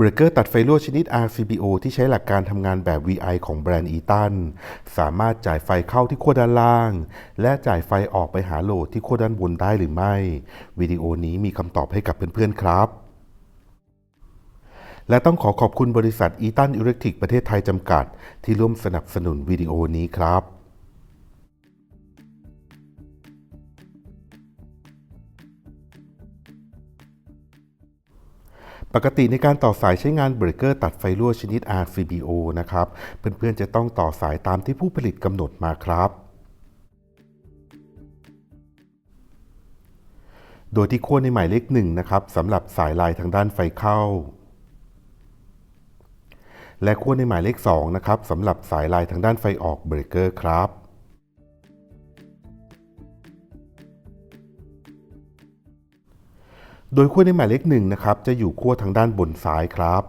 เบรกเกอร์ตัดไฟรั่วชนิด RCBO ที่ใช้หลักการทำงานแบบ VI ของแบรนด์อีตันสามารถจ่ายไฟเข้าที่ขั้วด้านล่าง และจ่ายไฟออกไปหาโหลดที่ขั้วด้านบนได้หรือไม่ วิดีโอนี้มีคำตอบให้กับเพื่อนๆครับและต้องขอขอบคุณบริษัทอีตันอิเล็กทริกประเทศไทยจำกัด ที่ร่วมสนับสนุนวิดีโอนี้ครับ กติในการต่อสายใช้งานเบรกเกอร์ตัดไฟรั่วชนิด RCBO นะครับ เพื่อนๆจะต้องต่อสายตามที่ผู้ผลิตกำหนดมาครับโดยที่ขั้วในหมายเลขหนึ่งนะครับสำหรับสายลายทางด้านไฟเข้า และขั้วในหมายเลข2นะครับสำหรับสายลายทางด้านไฟออกเบรกเกอร์ครับ โดยขั้วในหมายเลข1นะครับจะอยู่ขั้วทางด้านบนซ้ายครับ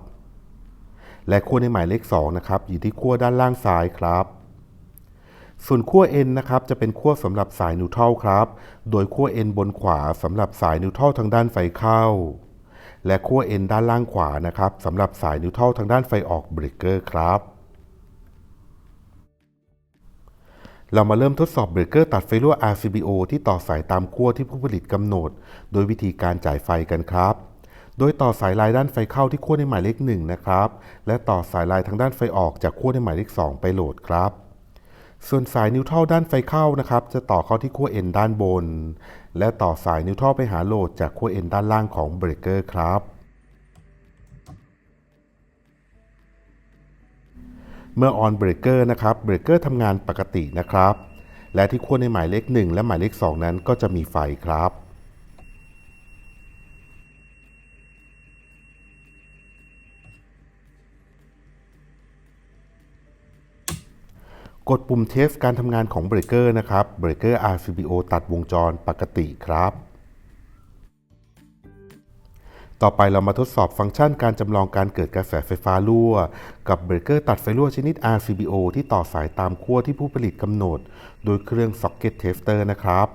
และขั้วในหมายเลข2นะครับอยู่ที่ขั้วด้านล่างซ้ายครับ ส่วนขั้ว N นะครับจะเป็นขั้วสำหรับสายนิวทรัลครับ โดยขั้ว N บนขวาสำหรับสายนิวทรัลทางด้านไฟเข้า และขั้ว N ด้านล่างขวานะครับสำหรับสายนิวทรัลทางด้านไฟออกเบรกเกอร์ครับ เรามาเริ่มทดสอบเบรกเกอร์ตัดไฟรั่ว RCBO ที่ต่อสายตามขั้วที่ผู้ผลิตกำหนด โดยวิธีการจ่ายไฟกันครับ โดยต่อสายลายด้านไฟเข้าที่ขั้วในหมายเลข1นะครับ และต่อสายลายทางด้านไฟออกจากขั้วในหมายเลข 2 ไปโหลดครับ ส่วนสายนิวทรัลด้านไฟเข้านะครับ จะต่อเข้าที่ขั้ว N ด้านบน และต่อสายนิวทรัลไปหาโหลดจากขั้ว N ด้านล่างของเบรกเกอร์ครับ เมื่อออนเบรกเกอร์นะครับเบรกเกอร์ทำงานปกตินะครับ และที่ขั้วในหมายเลข 1 และหมายเลข 2 นั้นก็จะมีไฟครับกดปุ่มเทสการทำงานของเบรกเกอร์นะครับ เบรกเกอร์ RCBO ตัดวงจรปกติครับ ต่อไปเรามาทดสอบฟังก์ชันการจำลองการเกิดกระแสไฟฟ้ารั่ว กับเบรกเกอร์ตัดไฟรั่วชนิด RCBO ที่ต่อสายตามขั้วที่ผู้ผลิตกำหนด โดยเครื่อง Socket Tester นะครับ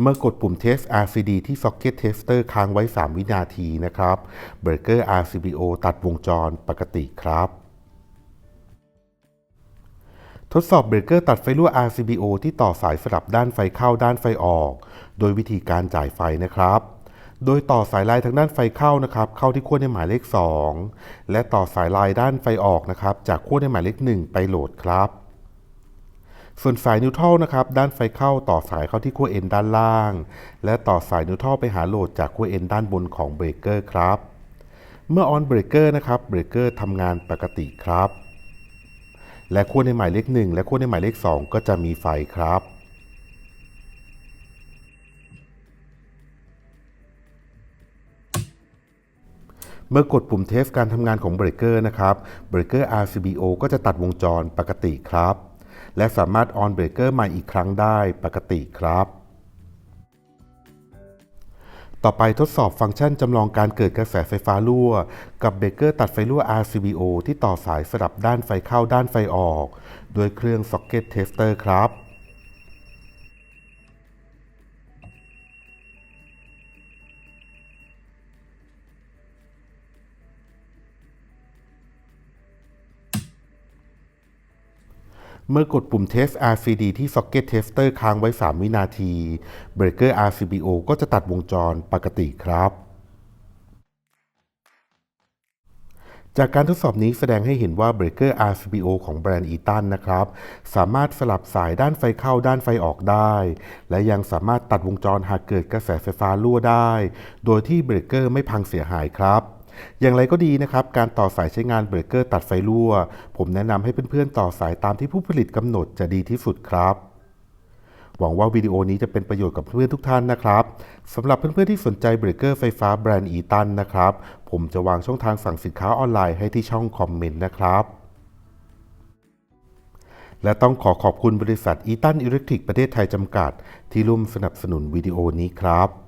เมื่อกดปุ่ม Test RCD ที่ Socket Tester ค้างไว้ 3 วินาทีนะครับ เบรกเกอร์ RCBO ตัดวงจรปกติครับ ทดสอบเบรกเกอร์ตัดไฟรั่ว RCBO ที่ต่อสายสลับด้านไฟเข้าด้านไฟออก โดยวิธีการจ่ายไฟนะครับ โดยต่อสายลายทางด้านไฟเข้านะครับเข้าที่ขั้วในหมายเลข 2 และต่อสายลายด้านไฟออกนะครับจากขั้วในหมายเลข 1 ไปโหลดครับ ส่วนสายนิวทรัลนะครับด้านไฟเข้าต่อสายเข้าที่ขั้ว N ด้านล่าง และต่อสายนิวทรัลไปหาโหลดจากขั้ว N ด้านบนของเบรกเกอร์ครับ เมื่อออนเบรกเกอร์นะครับเบรกเกอร์ทำงานปกติครับ และขั้วในหมายเลข 1 และขั้วในหมายเลข 2 ก็จะมีไฟครับ เมื่อกดปุ่มเทสการทำงานของเบรกเกอร์นะครับเบรกเกอร์ RCBO ก็จะตัดวงจรปกติครับ และสามารถออนเบรกเกอร์ใหม่อีกครั้งได้ปกติครับ ต่อไปทดสอบฟังก์ชันจำลองการเกิดกระแสไฟฟ้ารั่ว กับเบเกอร์ตัดไฟรั่ว RCBO ที่ต่อสายสลับด้านไฟเข้าด้านไฟออก โดยเครื่อง Socket Tester ครับ เมื่อกดปุ่ม Test RCD ที่ Socket Tester ค้างไว้ 3 วินาทีเบรกเกอร์ RCBO ก็จะตัดวงจรปกติครับ จากการทดสอบนี้แสดงให้เห็นว่าเบรกเกอร์ RCBO ของแบรนด์อีตันนะครับ สามารถสลับสายด้านไฟเข้าด้านไฟออกได้ และยังสามารถตัดวงจรหากเกิดกระแสไฟฟ้ารั่วได้ โดยที่เบรกเกอร์ไม่พังเสียหายครับ อย่างไรก็ดีนะครับ การต่อสายใช้งานเบรกเกอร์ตัดไฟรั่ว ผมแนะนำให้เพื่อนๆต่อสายตามที่ผู้ผลิตกำหนดจะดีที่สุดครับ หวังว่าวิดีโอนี้จะเป็นประโยชน์กับเพื่อนทุกท่านนะครับสำหรับเพื่อนๆที่สนใจเบรกเกอร์ไฟฟ้าแบรนด์อีตันนะครับ ผมจะวางช่องทางสั่งสินค้าออนไลน์ให้ที่ช่องคอมเมนต์นะครับและต้องขอขอบคุณบริษัทอีตันอิเล็กทริกประเทศไทยจำกัด ที่ร่วมสนับสนุนวิดีโอนี้ครับ